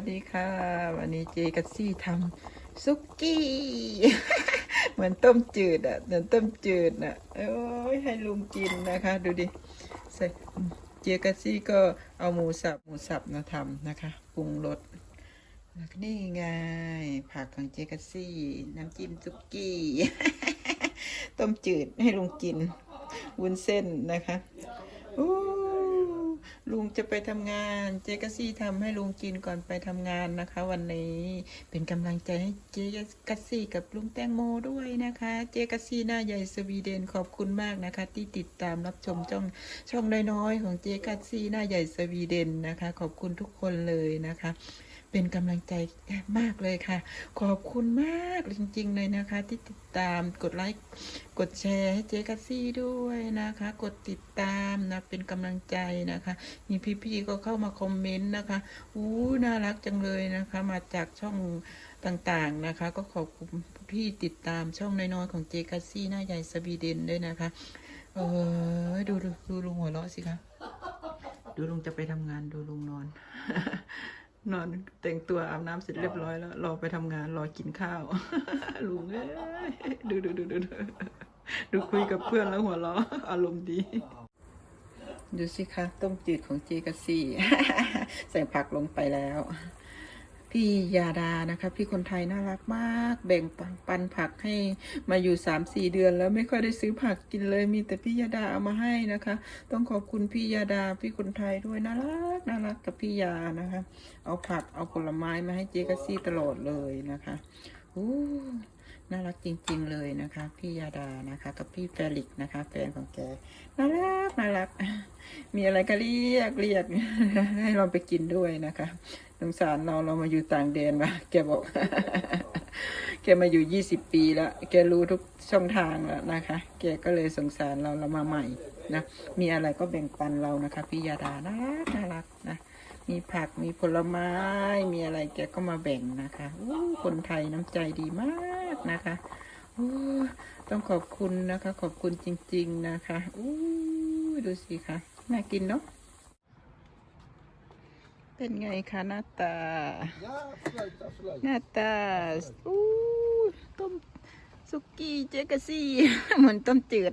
สวัสดีค่ะ วันนี้เจกับซี่ทำซุกี้ เหมือนต้มจืดอะเหมือนต้มจืดอะโอ้ยให้ลุงกินนะคะ ดูดิใส่เจกับซี่ก็เอาหมูสับหมูสับมาทำนะคะปรุงรสนี่ไงผักของเจกับซี่น้ำจิ้มซุกี้ ต้มจืดให้ลุงกินวุ้นเส้นนะคะโอ้ ลุงจะไปทำงาน เจ๊กซี่ทำให้ลุงกินก่อนไปทำงานนะคะ วันนี้เป็นกำลังใจให้เจ๊กซี่กับลุงแตงโมด้วยนะคะ เจ๊กซี่หน้าใหญ่สวีเดนขอบคุณมากนะคะ ที่ติดตามรับชมช่องช่องน้อยๆของเจ๊กซี่หน้าใหญ่สวีเดนนะคะ ขอบคุณทุกคนเลยนะคะ เป็นกำลังใจมากเลยค่ะ ขอบคุณมากจริง ๆ เลยนะคะ ที่ติดตามกดไลค์กดแชร์ให้เจกัสซี่ด้วยนะคะ กดติดตามนะเป็นกำลังใจนะคะมีพี่ๆก็เข้ามาคอมเมนต์นะคะอู้น่ารักจังเลยนะคะ มาจากช่องต่างๆนะคะ ก็ขอบคุณพี่ติดตามช่องน้อยๆของเจกัสซี่หน้าใหญ่สวีเดนด้วยนะคะ เออดูดูดูลุงหัวเราะสิคะดูลุงจะไปทำงานดูลุงนอน นอนแต่งตัวอาบน้ำเสร็จเรียบร้อยแล้ว รอไปทำงานรอกินข้าว ลุงเอ้ยดูดูดูดูดูดูคุยกับเพื่อนแล้วหัวเราะอารมณ์ดี ดูสิคะต้มจืดของเจกัสซี่ ใส่ผักลงไปแล้ว พี่ยาดานะคะ พี่คนไทยน่ารักมาก แบ่งปันผักให้มาอยู่สามสี่เดือน แล้วไม่ค่อยได้ซื้อผักกินเลย มีแต่พี่ยาดาเอามาให้นะคะ ต้องขอบคุณพี่ยาดาพี่คนไทยด้วยน่ารักน่ารักกับพี่ยานะคะ เอาผักเอาผลไม้มาให้เจ๊กซี่ตลอดเลยนะคะอู้ น่ารักจริง ๆ เลยนะคะ พี่ยาดานะคะ กับพี่เฟลิกนะคะแฟนของแกน่ารักน่ารัก มีอะไรก็เรียกเรียกให้เราไปกินด้วยนะคะสงสารเราเรามาอยู่ต่างแดนมาแกบอก แกมาอยู่ยี่สิบปีแล้วแกรู้ทุกช่องทางแล้วนะคะ แกก็เลยสงสารเราเรามาใหม่นะมีอะไรก็แบ่งปันเรานะคะพี่ยาดาน่ารักน่ารักนะมีผักมีผลไม้ มีอะไรแกก็มาแบ่งนะคะอู้คนไทยน้ำใจดีมาก นะคะอู้ต้องขอบคุณนะคะ ขอบคุณจริง ๆนะคะอู้ดูสิคะน่ากินเนาะเป็นไงคะหน้าตา หน้าตาอู้ต้มสุกี้เจกซี่เหมือนต้มจืด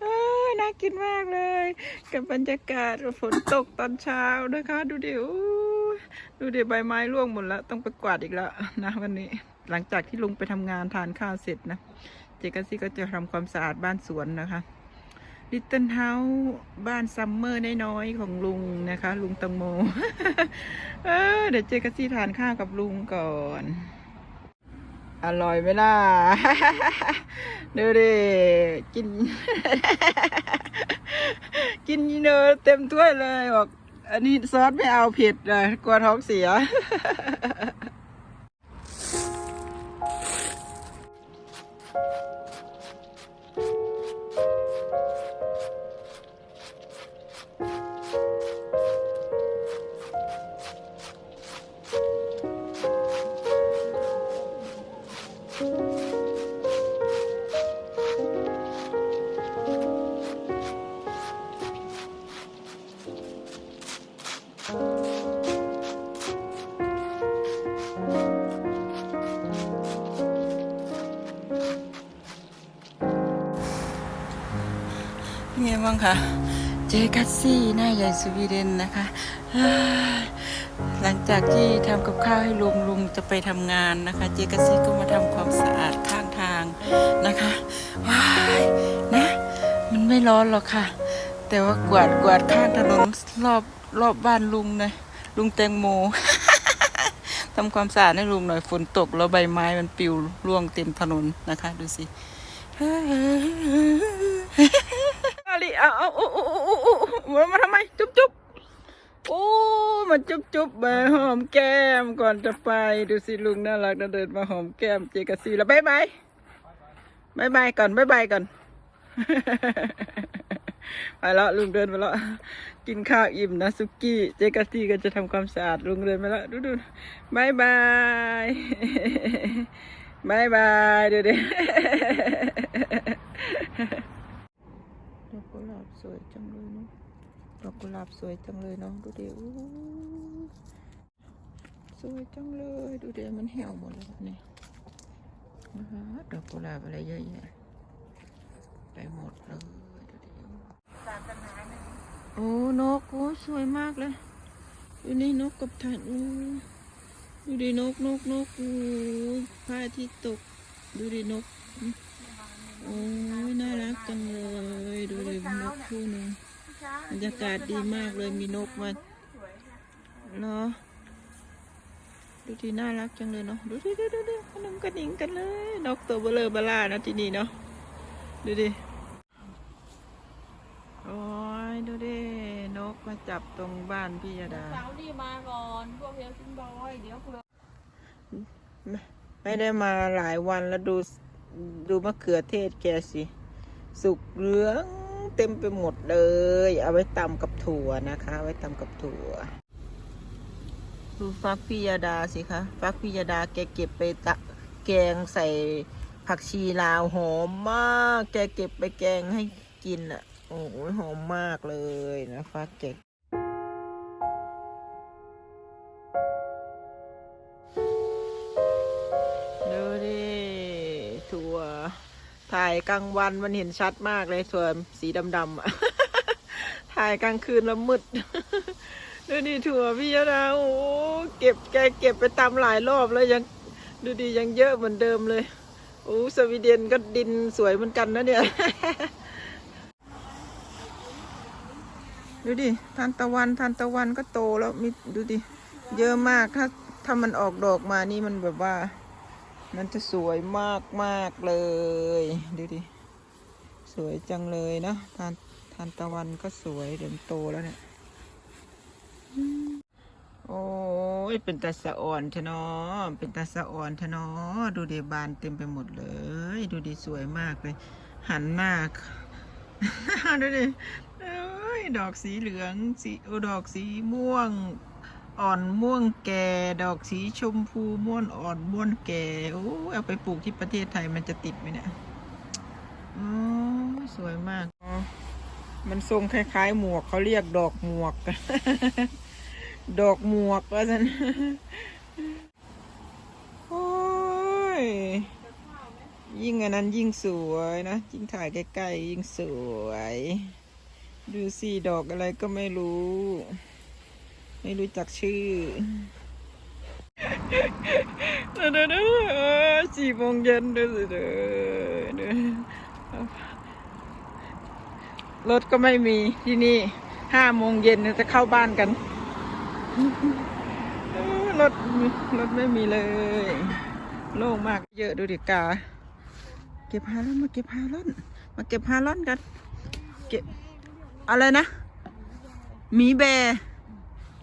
เอ้ยน่ากินมากเลย กับบรรยากาศฝนตกตอนเช้านะคะ ดูดิดูดิใบไม้ร่วงหมดแล้ว ต้องไปกวาดอีกแล้วนะวันนี้ หลังจากที่ลุงไปทำงานทานข้าวเสร็จนะเจกะซี่ก็จะทำความสะอาดบ้านสวนนะคะลิตเติ้ลเฮาส์บ้านซัมเมอร์น้อยๆของลุงนะคะ ลุงตังโมเออเดี๋ยวเจกะซี่ทานข้าวกับลุงก่อน อร่อยไหมล่ะดูดิกิน กินเนอเต็มถ้วยเลยบอกอันนี้ซอสไม่เอาเผ็ดเลยกลัวท้องเสีย บ้างคะเจกัสซี่หน้าใหญ่สวีเดนนะคะ หลังจากที่ทำกับข้าวให้ลุงลุงจะไปทำงานนะคะ เจกัสซี่ก็มาทำความสะอาดข้างทางนะคะว้ายนะ มันไม่ร้อนหรอกค่ะ แต่ว่ากวาดกวาดข้างถนนรอบรอบบ้านลุงนะลุงแตงโมทำความสะอาดให้ลุงหน่อยฝนตกแล้วใบไม้มันปลิวร่วงเต็มถนนนะคะ ดูสิ อาลิเอาเอาเอาเอาเอาเอามาทำไม จุ๊บจุ๊บโอ้มันจุ๊บจุ๊บมาหอมแก้มก่อนจะไป ดูสิลุงน่ารักนะเดินมาหอมแก้มเจกบซีแล้วบายบายบายบายก่อนบายบายก่อนไปแล้วลุงเดินไปแล้วกินข้าวอิ่มนะสุกี้เจกบซีก็จะทำความสะอาดลุงเดินไปแล้วดูดูบายบายบายบายเดูดิดอก กุหลาบสวยจังเลยเนาะดอกกุหลาบสวยจังเลยเนาะดูเดิอู้สวยจังเลยดูเดี๋ยวมันเหี่ยวหมดแล้วนี่นะคะดอกกุหลาบอะไรเยอะแยะไปหมดเลยดูเดิโอ้นกโอ้สวยมากเลยดูนี่นกกับถ่านโอ้ดูดินกนกนกโอ้พระอาทิตย์ตกดูดินก โอ้ยน่ารักจังเลยดูดินกคู่หนึ่งบรรยากาศดีมากเลยมีนกมาเนาะดูที่น่ารักจังเลยเนาะดูดิดูดูดูขนมกระดิ่งกันเลย นกตัวเบลอเบล่านะที่นี่เนาะดูดิโอ้ยดูดินกมาจับตรงบ้านพี่ยดาเสาร์นี่มาก่อนพวกเฮลซิงบอยเดี๋ยวเผื่อไม่ไม่ได้มาหลายวันแล้วดู ดูมะเขือเทศแกสิ สุกเหลืองเต็มไปหมดเลย เอาไว้ตำกับถั่วนะคะ ไว้ตำกับถั่ว ดูฟักพิยาดาสิคะฟักพิยาดาแกเก็บไปตะแกงใส่ผักชีลาวหอมมาก แกเก็บไปแกงให้กินอะ โอ้ยหอมมากเลยนะฟักแก ถ่ายกลางวันมันเห็นชัดมากเลยส่วนสีดำๆอะถ่ายกลางคืนแล้วมืดดูดิถั่วพี่ยะโอ้เก็บแกเก็บไปตามหลายรอบแล้วยังดูดิยังเยอะเหมือนเดิมเลยโอ้สวีเดนก็ดินสวยเหมือนกันนะเนี่ย ดูดิทานตะวันทานตะวันก็โตแล้วมีดูดิเยอะมากถ้าถ้ามันออกดอกมานี่มันแบบว่า มันจะสวยมากมากเลย ดูดิ สวยจังเลยนะทานทานตะวันก็สวยเดี๋ยวมันโตแล้วเนี่ย โอ้ย เป็นตาสะอ่อนเทนอเป็นตาสะอ่อนเทนอดูดิบานเต็มไปหมดเลย ดูดิสวยมากเลย หันหน้าดูดิดอกสีเหลือง สีโอดอกสีม่วง อ่อนม่วงแก่ดอกสีชมพูม่วนอ่อนม่วนแก่โอ้เอาไปปลูกที่ประเทศไทยมันจะติดไหมเนี่ยโอ้สวยมากมันทรงคล้ายๆ หมวกเขาเรียกดอกหมวก ดอกหมวกว่าสันโอ้ยยิ่งอันนั้นยิ่งสวยนะยิ่งถ่ายใกล้ๆยิ่งสวย ดูสิดอกอะไรก็ไม่รู้ ไม่รู้จักชื่อเด้อเด้อสี่โมงเย็นเด้อเด้อเด้อรถก็ไม่มีที่นี่ห้าโมงเย็นจะเข้าบ้านกันรถรถไม่มีเลย โล่งมากเยอะดูดิกา เก็บฮาลอนมาเก็บฮาลอนมาเก็บฮาลอนกัน เก็บอะไรนะหมีแบร์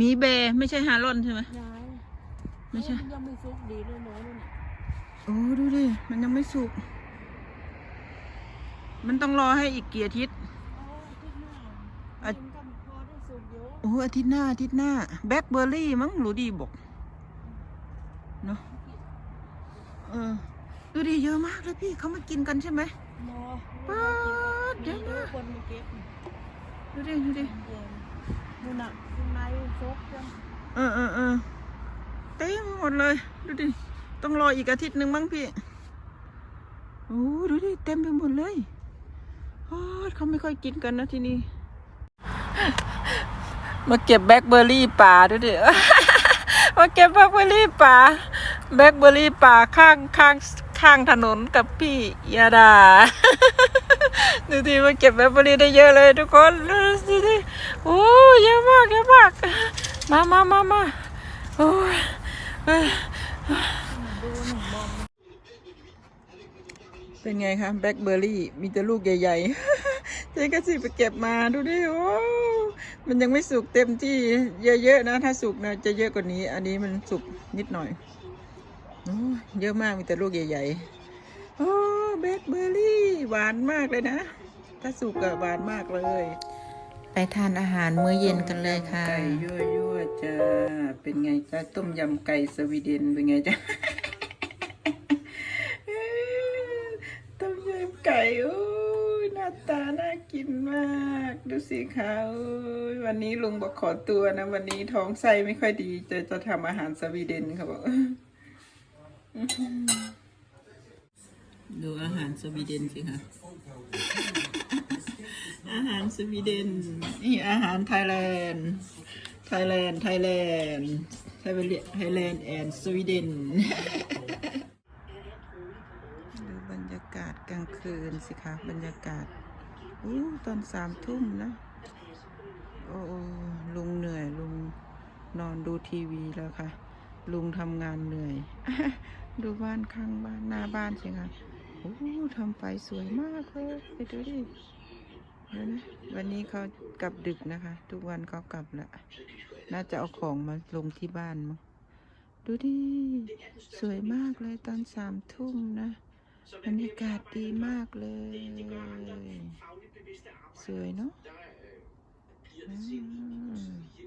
มีแบร์ไม่ใช่ฮาลอนใช่ไหมยายไม่ใช่ ยังไม่ซุกดีเลยหนูนี่โอ้ดูดิ มันยังไม่สุก มันต้องรอให้อีกกี่อาทิตย์อ๋ออาทิตย์หน้ากินกันพอได้สุกเยอะโอ้อาทิตย์หน้าอาทิตย์หน้า แบล็คเบอร์รี่มั้งรู้ดีบอกเนาะเออดูดิเยอะมากเลยพี่เขามากินกันใช่ไหม มอป๊าดเยอะมากคนมาเก็บดูดิดูดิเย็น ดูหนักข้างในซกจังเออเออเออเต็มหมดเลย ดูดิ ต้องรออีกอาทิตย์หนึ่งมั้งพี่ โอ้ดูดิ เต็มไปหมดเลยโอ้ยเขาไม่ค่อยกินกันนะที่นี่ มาเก็บแบล็คเบอร์รี่ป่าดูดิ มาเก็บแบล็คเบอร์รี่ป่า แบล็คเบอร์รี่ป่าข้างข้างข้างถนนกับพี่ยาดา ดูดิมาเก็บแบล็คเบอร์รี่ได้เยอะเลยทุกคน ดูดิ โอ้ยเยอะมากเยอะมากมามามามาโอ้ยเป็นไงคะแบล็คเบอร์รี่มีแต่ลูกใหญ่ๆเจ๊ก็สิไปเก็บมาดูดิโอ้มันยังไม่สุกเต็มที่เยอะๆนะ ถ้าสุกนะจะเยอะกว่านี้ อันนี้มันสุกนิดหน่อยโอ้เยอะมากมีแต่ลูกใหญ่ๆโอ้แบล็คเบอร์รี่หวานมากเลยนะ ถ้าสุกอะหวานมากเลย ทานอาหารมื้อเย็นกันเลยค่ะ ไก่ยั่วยั่วจ้า เป็นไงจ้าต้มยำไก่สวีเดนเป็นไงจ้าต้มยำไก่โอ้ยหน้าตาน่ากินมาก ดูสิคะวันนี้ลุงบอกขอตัวนะ วันนี้ท้องไส้ไม่ค่อยดี จะจะทำอาหารสวีเดนเขาบอกดูอาหารสวีเดนสิคะ อาหารสวีเดน นี่อาหารไทยแลนด์ไทยแลนด์ ไทยแลนด์ ไทยแลนด์ ไทยแลนด์แอนด์สวีเดน ดูบรรยากาศกลางคืนสิคะบรรยากาศอู้ตอนสามทุ่มนะ โอ้ลุงเหนื่อยลุงนอนดูทีวีแล้วค่ะ ลุงทำงานเหนื่อย ดูบ้านข้างบ้านหน้าบ้านสิคะโอ้ทำไฟสวยมากเลยไปดูดิ วันนี้เขากลับดึกนะคะ ทุกวันเขากลับละน่าจะเอาของมาลงที่บ้านมั้งดูดิ สวยมากเลยตอนสามทุ่มนะบรรยากาศดีมากเลย สวยเนาะอืม